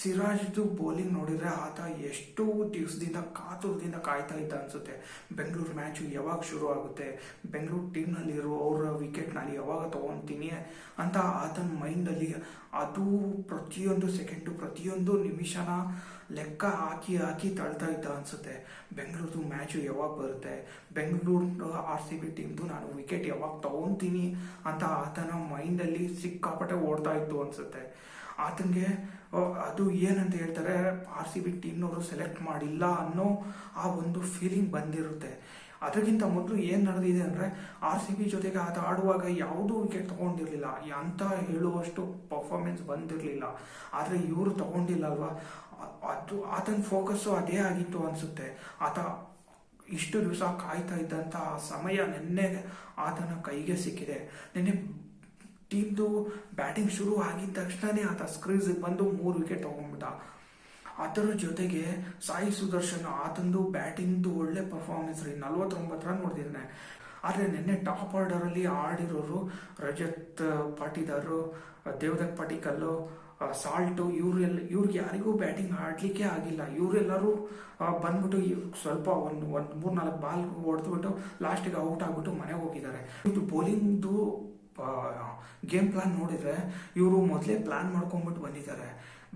ಸಿರಾಜ್ದು bowling ನೋಡಿದರೆ ಆತ ಎಷ್ಟು ದಿವಸದಿಂದ ಕಾತುರದಿಂದ ಕಾಯ್ತಾ ಇದ್ದ ಅನಿಸುತ್ತೆ. ಬೆಂಗಳೂರು ಮ್ಯಾಚು ಯಾವಾಗ ಶುರು ಆಗುತ್ತೆ? ಬೆಂಗಳೂರು ಟೀಮ್ನಲ್ಲಿರೋ ಅವರ ವಿಕೆಟ್ನಲ್ಲಿ ಯಾವಾಗ ತಗೊತೀನಿ ಅಂತ ಆತನ ಮೈಂಡಲ್ಲಿ ಅದು ಪ್ರತಿಯೊಂದು ಸೆಕೆಂಡು ಪ್ರತಿಯೊಂದು ನಿಮಿಷನ ಲೆಕ್ಕ ಹಾಕಿ ಹಾಕಿ ತಳ್ತಾ ಇದ್ದ ಅನಿಸುತ್ತೆ. ಬೆಂಗಳೂರು ಮ್ಯಾಚು ಯಾವಾಗ ಬರುತ್ತೆ? ಬೆಂಗಳೂರು ಆರ್ ಸಿ ಬಿ ಟೀಮ್ದು ನಾನು ವಿಕೆಟ್ ಯಾವಾಗ ತಗೊತೀನಿ ಅಂತ ಆತನ ಮೈಂಡಲ್ಲಿ ಸಿಕ್ಕಾಪಟ್ಟೆ ಓಡ್ತಾ ಇತ್ತು ಅನ್ಸುತ್ತೆ. ಆತನಿಗೆ ಅದು ಏನಂತ ಹೇಳ್ತಾರೆ ಆರ್ ಸಿ ಬಿ ಟೀಮ್ನವರು ಸೆಲೆಕ್ಟ್ ಮಾಡಿಲ್ಲ ಅನ್ನೋ ಆ ಒಂದು ಫೀಲಿಂಗ್ ಬಂದಿರುತ್ತೆ. ಅದಕ್ಕಿಂತ ಮೊದಲು ಏನು ನಡೆದಿದೆ ಅಂದರೆ ಆರ್ ಸಿ ಬಿ ಜೊತೆಗೆ ಆತ ಆಡುವಾಗ ಯಾವುದೂ ವಿಕೆಟ್ ತಗೊಂಡಿರಲಿಲ್ಲ. ಅಂತ ಹೇಳುವಷ್ಟು ಪರ್ಫಾರ್ಮೆನ್ಸ್ ಬಂದಿರಲಿಲ್ಲ. ಆದರೆ ಇವರು ತಗೊಂಡಿಲ್ಲ ಅಲ್ವಾ? ಅದು, ಆತನ ಫೋಕಸ್ಸು ಅದೇ ಆಗಿತ್ತು ಅನಿಸುತ್ತೆ. ಆತ ಇಷ್ಟು ದಿವಸ ಕಾಯ್ತಾ ಇದ್ದಂಥ ಸಮಯ ನಿನ್ನೆ ಆತನ ಕೈಗೆ ಸಿಕ್ಕಿದೆ. ನಿನ್ನೆ ಟೀಮ್ದು ಬ್ಯಾಟಿಂಗ್ ಶುರು ಆಗಿದ ತಕ್ಷಣನೇ ಆತ ಸ್ಕ್ರೀಸಿಗೆ ಬಂದು ಮೂರು ವಿಕೆಟ್ ತಗೊಂಡ್ಬಿಟ್ಟ. ಅದರ ಜೊತೆಗೆ ಸಾಯಿ ಸುದರ್ಶನ್ ಆತಂದು ಬ್ಯಾಟಿಂಗ್ದು ಒಳ್ಳೆ ಪರ್ಫಾರ್ಮೆನ್ಸ್ ರೀ. ನಲ್ವತ್ತೊಂಬತ್ತು ರನ್ ಹೊಡೆದಿದ್ದಾನೆ. ಆದರೆ ನಿನ್ನೆ ಟಾಪ್ ಆರ್ಡರಲ್ಲಿ ಆಡಿರೋರು ರಜತ್, ಪಾಟಿದಾರು, ದೇವದತ್ ಪಾಟಿಕಲ್ಲು, ಸಾಲ್ಟು ಇವರೆಲ್ಲ ಇವ್ರಿಗೆ ಯಾರಿಗೂ ಬ್ಯಾಟಿಂಗ್ ಆಡಲಿಕ್ಕೆ ಆಗಿಲ್ಲ. ಇವರೆಲ್ಲರೂ ಬಂದ್ಬಿಟ್ಟು ಸ್ವಲ್ಪ ಒಂದು ಒಂದು ಮೂರು ನಾಲ್ಕು ಬಾಲ್ ಹೊಡೆದ್ಬಿಟ್ಟು ಲಾಸ್ಟಿಗೆ ಔಟ್ ಆಗಿಬಿಟ್ಟು ಮನೆಗೆ ಹೋಗಿದ್ದಾರೆ. ಇದು ಬೌಲಿಂಗ್ದು ಗೇಮ್ ಪ್ಲಾನ್ ನೋಡಿದರೆ ಇವರು ಮೊದಲೇ ಪ್ಲಾನ್ ಮಾಡ್ಕೊಂಡ್ಬಿಟ್ಟು ಬಂದಿದ್ದಾರೆ.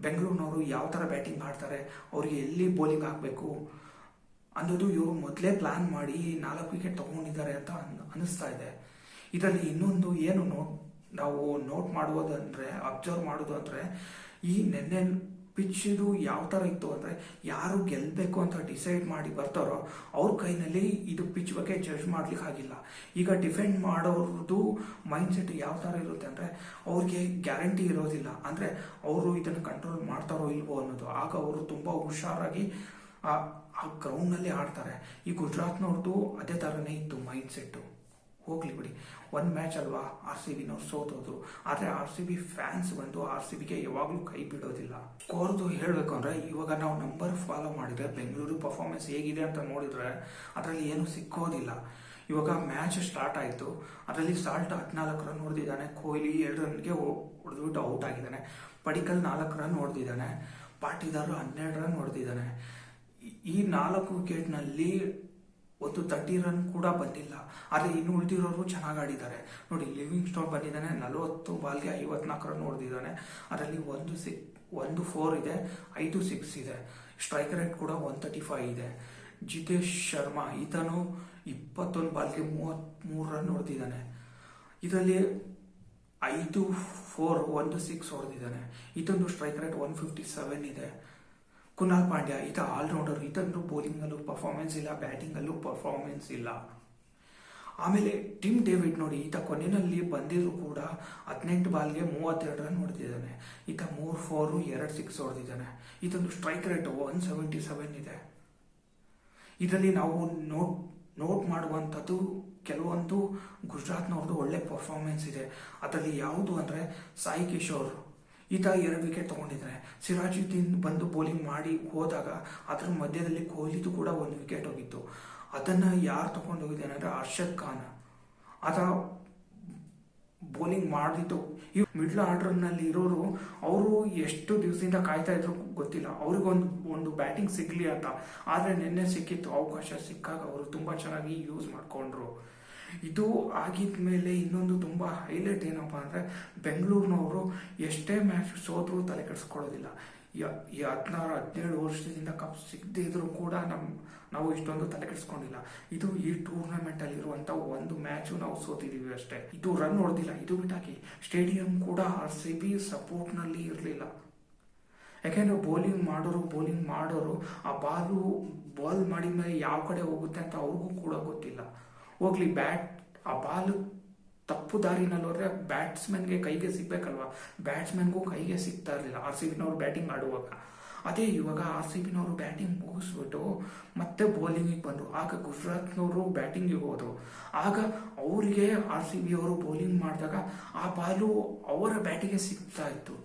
ಬೆಂಗಳೂರಿನವರು ಯಾವ ಥರ ಬ್ಯಾಟಿಂಗ್ ಆಡ್ತಾರೆ, ಅವ್ರಿಗೆ ಎಲ್ಲಿ ಬೌಲಿಂಗ್ ಹಾಕಬೇಕು ಅನ್ನೋದು ಇವರು ಮೊದಲೇ ಪ್ಲಾನ್ ಮಾಡಿ ನಾಲ್ಕು ವಿಕೆಟ್ ತೊಗೊಂಡಿದ್ದಾರೆ ಅಂತ ಅನಿಸ್ತಾ ಇದೆ. ಇದರಲ್ಲಿ ಇನ್ನೊಂದು ಏನು ನೋಟ್ ನಾವು ನೋಟ್ ಮಾಡುವುದಂದರೆ ಅಬ್ಸರ್ವ್ ಮಾಡೋದು ಅಂದರೆ ಈ ನೆನ್ನೆ ಪಿಚ್ದು ಯಾವ ಥರ ಇತ್ತು ಅಂದರೆ ಯಾರು ಗೆಲ್ಲಬೇಕು ಅಂತ ಡಿಸೈಡ್ ಮಾಡಿ ಬರ್ತಾರೋ ಅವ್ರ ಕೈನಲ್ಲಿ ಇದು ಪಿಚ್ ಬಗ್ಗೆ ಜಡ್ಜ್ ಮಾಡ್ಲಿಕ್ಕೆ ಆಗಿಲ್ಲ. ಈಗ ಡಿಫೆಂಡ್ ಮಾಡೋರದ್ದು ಮೈಂಡ್ ಸೆಟ್ ಯಾವ ಥರ ಇರುತ್ತೆ ಅಂದರೆ ಅವ್ರಿಗೆ ಗ್ಯಾರಂಟಿ ಇರೋದಿಲ್ಲ. ಅಂದರೆ ಅವರು ಇದನ್ನು ಕಂಟ್ರೋಲ್ ಮಾಡ್ತಾರೋ ಇಲ್ವೋ ಅನ್ನೋದು. ಆಗ ಅವರು ತುಂಬ ಹುಷಾರಾಗಿ ಆ ಗ್ರೌಂಡ್ನಲ್ಲಿ ಆಡ್ತಾರೆ. ಈ ಗುಜರಾತ್ನವ್ರದ್ದು ಅದೇ ಥರನೇ ಇತ್ತು ಮೈಂಡ್ ಸೆಟ್ಟು ಹೋಗ್ಲಿ ಬಿಡಿ. ಒಂದು ಮ್ಯಾಚ್ ಅಲ್ವಾ? ಆರ್ ಸಿ ಬಿನವ್ರು ಸೋತೋದ್ರು. ಆದರೆ ಆರ್ ಸಿ ಬಿ ಫ್ಯಾನ್ಸ್ ಬಂದು ಆರ್ ಸಿ ಬಿಗೆ ಯಾವಾಗಲೂ ಕೈ ಬಿಡೋದಿಲ್ಲ. ಕೋರ್ದು ಹೇಳಬೇಕು ಅಂದರೆ, ಇವಾಗ ನಾವು ನಂಬರ್ ಫಾಲೋ ಮಾಡಿದರೆ, ಬೆಂಗಳೂರು ಪರ್ಫಾರ್ಮೆನ್ಸ್ ಹೇಗಿದೆ ಅಂತ ನೋಡಿದ್ರೆ, ಅದರಲ್ಲಿ ಏನೂ ಸಿಕ್ಕೋದಿಲ್ಲ. ಇವಾಗ ಮ್ಯಾಚ್ ಸ್ಟಾರ್ಟ್ ಆಯಿತು. ಅದರಲ್ಲಿ ಸಾಲ್ಟ್ ಹದಿನಾಲ್ಕು ರನ್ ಹೊಡೆದಿದ್ದಾನೆ. ಕೊಹ್ಲಿ ಎರಡು ರನ್ಗೆ ಹೊಡೆದ್ಬಿಟ್ಟು ಔಟ್ ಆಗಿದ್ದಾನೆ. ಪಡಿಕಲ್ ನಾಲ್ಕು ರನ್ ಹೊಡೆದಿದ್ದಾನೆ. ಪಾಟಿದಾರು ಹನ್ನೆರಡು ರನ್ ಹೊಡೆದಿದ್ದಾನೆ. ಈ ನಾಲ್ಕು ವಿಕೆಟ್ನಲ್ಲಿ ಒಂದು ತರ್ಟಿ ರನ್ ಕೂಡ ಬಂದಿಲ್ಲ. ಆದರೆ ಇನ್ನು ಉಳಿದಿರೋರು ಚೆನ್ನಾಗಿ ಆಡಿದ್ದಾರೆ. ನೋಡಿ ಲಿವಿಂಗ್ ಸ್ಟೋನ್ ಬಂದಿದ್ದಾನೆ, ನಲವತ್ತು ಬಾಲ್ಗೆ ಐವತ್ನಾಲ್ಕು ರನ್ ಹೊಡೆದಿದ್ದಾನೆ. ಅದರಲ್ಲಿ ಒಂದು ಸಿಕ್ ಒಂದು ಫೋರ್ ಇದೆ, ಐದು ಸಿಕ್ಸ್ ಇದೆ. ಸ್ಟ್ರೈಕ್ ರೇಟ್ ಕೂಡ ಒನ್ ತರ್ಟಿ ಫೈವ್ ಇದೆ. ಜಿತೇಶ್ ಶರ್ಮಾ ಈತನು ಇಪ್ಪತ್ತೊಂದು ಬಾಲ್ಗೆ ಮೂವತ್ತ್ಮೂರು ರನ್ ಹೊಡೆದಿದ್ದಾನೆ. ಇದರಲ್ಲಿ ಐದು ಫೋರ್ ಒಂದು ಸಿಕ್ಸ್ ಹೊಡೆದಿದ್ದಾನೆ. ಇದೊಂದು strike rate one fifty seven ಇದೆ. ಕುನಾಲ್ ಪಾಂಡ್ಯ ಈತ ಆಲ್ರೌಂಡರ್ ಈತಂದು ಬೌಲಿಂಗಲ್ಲೂ ಪರ್ಫಾರ್ಮೆನ್ಸ್ ಇಲ್ಲ ಬ್ಯಾಟಿಂಗಲ್ಲೂ ಪರ್ಫಾರ್ಮೆನ್ಸ್ ಇಲ್ಲ ಆಮೇಲೆ ಟಿಮ್ ಡೇವಿಡ್ ನೋಡಿ, ಈತ ಕೊನೆಯಲ್ಲಿ ಬಂದಿದ್ರು ಕೂಡ ಹದಿನೆಂಟು ಬಾಲ್ಗೆ ಮೂವತ್ತೆರಡು ರನ್ ಹೊಡೆದಿದ್ದಾನೆ. ಈತ ಮೂರು ಫೋರು ಎರಡು ಸಿಕ್ಸ್ ಹೊಡೆದಿದ್ದಾನೆ. ಇದೊಂದು strike rate one seventy seven ಇದೆ. ಇದರಲ್ಲಿ ನಾವು ನೋಟ್ ನೋಟ್ ಮಾಡುವಂಥದ್ದು ಕೆಲವೊಂದು ಗುಜರಾತ್ನವ್ರದ್ದು ಒಳ್ಳೆ ಪರ್ಫಾರ್ಮೆನ್ಸ್ ಇದೆ. ಅದರಲ್ಲಿ ಯಾವುದು ಅಂದರೆ ಸಾಯಿ ಕಿಶೋರ್. ಈತ ಎರಡು ವಿಕೆಟ್ ತಗೊಂಡಿದ್ದಾರೆ ಸಿರಾಜುದ್ದೀನ್ ಬಂದು ಬೌಲಿಂಗ್ ಮಾಡಿ ಹೋದಾಗ ಅದರ ಮಧ್ಯದಲ್ಲಿ ಕೊಹ್ಲಿದು ಕೂಡ ಒಂದು ವಿಕೆಟ್ ಹೋಗಿತ್ತು. ಅದನ್ನು ಯಾರು ತಗೊಂಡು ಹೋಗಿದ್ದಾನೆ ಅಂದರೆ ಅರ್ಷದ್ ಖಾನ್. ಆತ ಬೌಲಿಂಗ್ ಮಾಡಿದ್ದು ಈ ಮಿಡ್ಲ್ ಆರ್ಡರ್ನಲ್ಲಿ ಇರೋರು ಅವರು ಎಷ್ಟು ದಿವಸದಿಂದ ಕಾಯ್ತಾ ಇದ್ರು ಗೊತ್ತಿಲ್ಲ. ಅವ್ರಿಗೊಂದು ಒಂದು ಬ್ಯಾಟಿಂಗ್ ಸಿಗಲಿ ಅಂತ. ಆದರೆ ನಿನ್ನೆ ಸಿಕ್ಕಿತ್ತು. ಅವಕಾಶ ಸಿಕ್ಕಾಗ ಅವರು ತುಂಬ ಚೆನ್ನಾಗಿ ಯೂಸ್ ಮಾಡಿಕೊಂಡ್ರು. ಇದು ಆಗಿದ ಮೇಲೆ ಇನ್ನೊಂದು ತುಂಬ ಹೈಲೈಟ್ ಏನಪ್ಪ ಅಂದರೆ ಬೆಂಗಳೂರಿನವರು ಎಷ್ಟೇ ಮ್ಯಾಚ್ ಸೋತರೂ ತಲೆ ಕೆಡಿಸ್ಕೊಳ್ಳೋದಿಲ್ಲ. ಈ ಹದಿನಾರು, ಹದಿನೇಳು ವರ್ಷದಿಂದ ಕಪ್ ಸಿಗದೇ ಇದ್ರೂ ಕೂಡ ನಮ್ಮ ನಾವು ಇಷ್ಟೊಂದು ತಲೆ ಕೆಡಿಸ್ಕೊಂಡಿಲ್ಲ. ಇದು ಈ ಟೂರ್ನಮೆಂಟಲ್ಲಿ ಇರುವಂತ ಒಂದು ಮ್ಯಾಚು ನಾವು ಸೋತಿದ್ದೀವಿ ಅಷ್ಟೇ. ಇದು ರನ್ ಹೊಡೆದಿಲ್ಲ. ಇದು ಬಿಟ್ಟಾಕಿ ಸ್ಟೇಡಿಯಂ ಕೂಡ ಆರ್ ಸಿ ಬಿ ಸಪೋರ್ಟ್ನಲ್ಲಿ ಇರಲಿಲ್ಲ. ಯಾಕೆಂದ್ರೆ ಬೌಲಿಂಗ್ ಮಾಡೋರು ಬೌಲಿಂಗ್ ಮಾಡೋರು ಆ ಬಾಲು ಬಾಲ್ ಮಾಡಿದ ಮೇಲೆ ಯಾವ ಕಡೆ ಹೋಗುತ್ತೆ ಅಂತ ಅವ್ರಿಗೂ ಕೂಡ ಗೊತ್ತಿಲ್ಲ. ಹೋಗ್ಲಿ ಬ್ಯಾಟ್ ಆ ಬಾಲ್ ತಪ್ಪು ದಾರಿನಲ್ಲಿ ಹೋದ್ರೆ ಬ್ಯಾಟ್ಸ್ಮನ್ಗೆ ಕೈಗೆ ಸಿಗ್ಬೇಕಲ್ವಾ? ಬ್ಯಾಟ್ಸ್ಮನ್ಗೂ ಕೈಗೆ ಸಿಗ್ತಾ ಇರಲಿಲ್ಲ. ಆರ್ ಸಿ ಬಿನವ್ರು ಬ್ಯಾಟಿಂಗ್ ಆಡುವಾಗ ಅದೇ ಇವಾಗ ಆರ್ ಸಿ ಬಿನವರು ಬ್ಯಾಟಿಂಗ್ ಮುಗಿಸ್ಬಿಟ್ಟು ಮತ್ತೆ ಬೌಲಿಂಗಿಗೆ ಬಂದರು. ಆಗ ಗುಜರಾತ್ನವರು ಬ್ಯಾಟಿಂಗಿಗೆ ಹೋದರು. ಆಗ ಅವರಿಗೆ ಆರ್ ಸಿ ಬಿ ಅವರು ಬೌಲಿಂಗ್ ಮಾಡಿದಾಗ ಆ ಬಾಲು ಅವರ ಬ್ಯಾಟಿಗೆ ಸಿಗ್ತಾ ಇತ್ತು.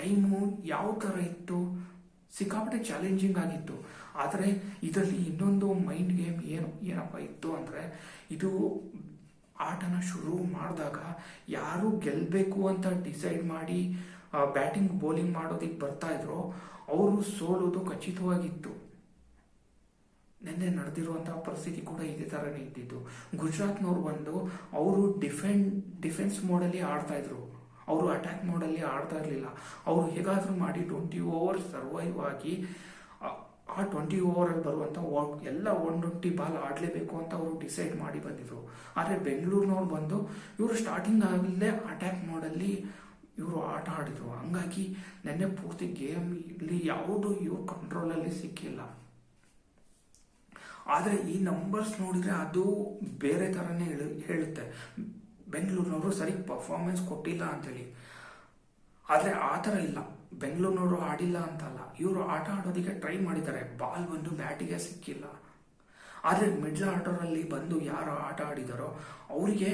ಟೈಮು ಯಾವ ಥರ ಇತ್ತು? ಸಿಕ್ಕಾಪಟ್ಟೆ ಚಾಲೆಂಜಿಂಗ್ ಆಗಿತ್ತು. ಆದರೆ ಇದರಲ್ಲಿ ಇನ್ನೊಂದು ಮೈಂಡ್ ಗೇಮ್ ಏನು, ಏನಪ್ಪ ಇತ್ತು ಅಂದರೆ ಇದು ಆಟನ ಶುರು ಮಾಡಿದಾಗ ಯಾರು ಗೆಲ್ಲಬೇಕು ಅಂತ ಡಿಸೈಡ್ ಮಾಡಿ ಬ್ಯಾಟಿಂಗ್ ಬೌಲಿಂಗ್ ಮಾಡೋದಕ್ಕೆ ಬರ್ತಾ ಇದ್ರು, ಅವರು ಸೋಲೋದು ಖಚಿತವಾಗಿತ್ತು. ನಿನ್ನೆ ನಡೆದಿರುವಂತಹ ಪರಿಸ್ಥಿತಿ ಕೂಡ ಇದೇ ಥರನೇ ಇದ್ದಿದ್ದು ಗುಜರಾತ್ನವ್ರು ಬಂದು ಅವರು ಡಿಫೆಂಡ್ ಡಿಫೆನ್ಸ್ ಮೋಡಲ್ಲಿ ಆಡ್ತಾ ಇದ್ರು. ಅವರು ಅಟ್ಯಾಕ್ ಮೋಡಲ್ಲಿ ಆಡ್ತಾ ಇರಲಿಲ್ಲ. ಅವರು ಹೇಗಾದರೂ ಮಾಡಿ ಟ್ವೆಂಟಿ ಓವರ್ ಸರ್ವೈವ್ ಆಗಿ ಆ- ಟ್ವೆಂಟಿ ಓವರಲ್ಲಿ ಬರುವಂಥ ಎಲ್ಲ ಒನ್ ಟ್ವೆಂಟಿ ಬಾಲ್ ಆಡಲೇಬೇಕು ಅಂತ ಅವರು ಡಿಸೈಡ್ ಮಾಡಿ ಬಂದಿದ್ರು. ಆದರೆ ಬೆಂಗಳೂರಿನವ್ರು ಬಂದು ಇವರು ಸ್ಟಾರ್ಟಿಂಗ್ ಆಗಲೇ ಅಟ್ಯಾಕ್ ಮೋಡಲ್ಲಿ ಇವರು ಆಟ ಆಡಿದ್ರು. ಹಂಗಾಗಿ ನೆನ್ನೆ ಪೂರ್ತಿ ಗೇಮ್ ಇಲ್ಲಿ ಯಾವುದು ಇವ್ರ ಕಂಟ್ರೋಲಲ್ಲಿ ಸಿಕ್ಕಿಲ್ಲ. ಆದರೆ ಈ ನಂಬರ್ಸ್ ನೋಡಿದ್ರೆ ಅದು ಬೇರೆ ಥರನೇ ಹೇಳಿ, ಹೇಳುತ್ತೆ. ಬೆಂಗಳೂರಿನವರು ಸರಿ ಪರ್ಫಾರ್ಮೆನ್ಸ್ ಕೊಟ್ಟಿಲ್ಲ ಅಂತೇಳಿ. ಆದರೆ ಆ ಥರ ಇಲ್ಲ. ಬೆಂಗಳೂರಿನವರು ಆಡಿಲ್ಲ ಅಂತಲ್ಲ. ಇವರು ಆಟ ಆಡೋದಕ್ಕೆ ಟ್ರೈ ಮಾಡಿದ್ದಾರೆ. ಬಾಲ್ ಬಂದು ಬ್ಯಾಟಿಗೆ ಸಿಕ್ಕಿಲ್ಲ. ಆದರೆ ಮಿಡ್ಲ್ ಆರ್ಡರಲ್ಲಿ ಬಂದು ಯಾರು ಆಟ ಆಡಿದಾರೋ ಅವರಿಗೆ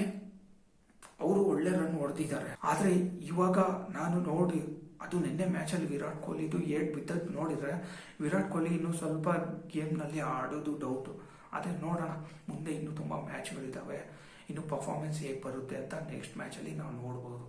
ಅವರು ಒಳ್ಳೆ ರನ್ ಹೊಡೆದಿದ್ದಾರೆ. ಆದರೆ ಇವಾಗ ನಾನು ನೋಡಿ, ಅದು ನಿನ್ನೆ ಮ್ಯಾಚಲ್ಲಿ ವಿರಾಟ್ ಕೊಹ್ಲಿದು ಏಟ್ ಬಿದ್ದದ್ದು ನೋಡಿದ್ರೆ ವಿರಾಟ್ ಕೊಹ್ಲಿ ಇನ್ನೂ ಸ್ವಲ್ಪ ಗೇಮ್ನಲ್ಲಿ ಆಡೋದು ಡೌಟು ಆದರೆ ನೋಡೋಣ, ಮುಂದೆ ಇನ್ನೂ ತುಂಬ ಮ್ಯಾಚ್ಗಳಿದ್ದಾವೆ ಇನ್ನು ಪರ್ಫಾರ್ಮೆನ್ಸ್ ಹೇಗೆ ಬರುತ್ತೆ ಅಂತ ನೆಕ್ಸ್ಟ್ ಮ್ಯಾಚಲ್ಲಿ ನಾವು ನೋಡ್ಬೋದು.